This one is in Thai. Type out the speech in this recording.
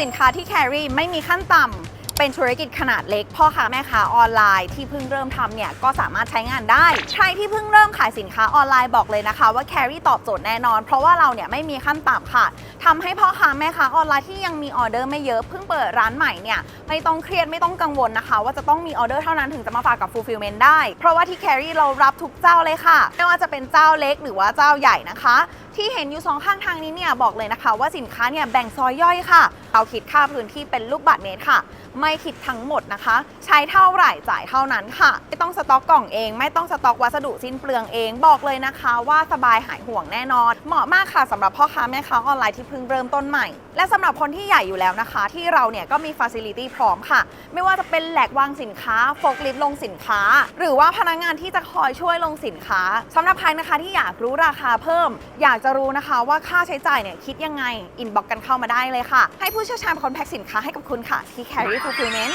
สินค้าที่ carry ไม่มีขั้นต่ำเป็นธุรกิจขนาดเล็กพ่อค้าแม่ค้าออนไลน์ที่เพิ่งเริ่มทำเนี่ยก็สามารถใช้งานได้ ใครที่เพิ่งเริ่มขายสินค้าออนไลน์บอกเลยนะคะว่า carry ตอบโจทย์แน่นอน เพราะว่าเราเนี่ยไม่มีขั้นต่ำค่ะทำให้พ่อค้าแม่ค้าออนไลน์ที่ยังมีออเดอร์ไม่เยอะเพิ่งเปิดร้านใหม่เนี่ยไม่ต้องเครียดไม่ต้องกังวลนะคะ ว่าจะต้องมีออเดอร์เท่านั้นถึงจะมาฝากกับ fulfillment ได้ เพราะว่าที่ carry เรารับทุกเจ้าเลยค่ะ ไม่ว่าจะเป็นเจ้าเล็กหรือว่าเจ้าใหญ่นะคะ ที่เห็นอยู่สองข้างทางนี้เนี่ยบอกเลยนะคะ ว่าสินค้าเนี่ยแบ่งซอยย่อยค่ะ เราคิดค่าพื้นที่เป็นลูกบาทเมตรค่ะ ไม่คิดทั้งหมดนะคะ ใช้เท่าไหร่จ่ายเท่านั้นค่ะ ไม่ต้องสต็อกกล่องเอง ไม่ต้องสต็อกวัสดุสิ้นเปลืองเองบอกเลยนะคะว่าสบายหายห่วงแน่นอน เหมาะมากค่ะสำหรับพ่อค้าแม่ค้าออนไลน์ที่เพิ่งเริ่มต้นใหม่ และสำหรับคนที่ใหญ่อยู่แล้วนะคะ ที่เราเนี่ยก็มีฟ a ซิลิตี้พร้อมค่ะ ไม่ว่าจะเป็นแหลกวางสินค้าโฟกลิฟต์ลงสินค้า หรือว่าพนักงานที่จะคอยช่วยลงสินค้าสำหรับใครนะคะที่อยากรู้ราคาเพิ่ม อยากจะรู้นะคะว่าค่าใช้จ่ายเนี่ยคิดยังไงอินบ็อกกันเข้ามาได้เลยค่ะ ให้ผู้เชี่ยวชาญคนแพ็คสินค้าให้กับคุณค่ะที่ Carry Fulfillment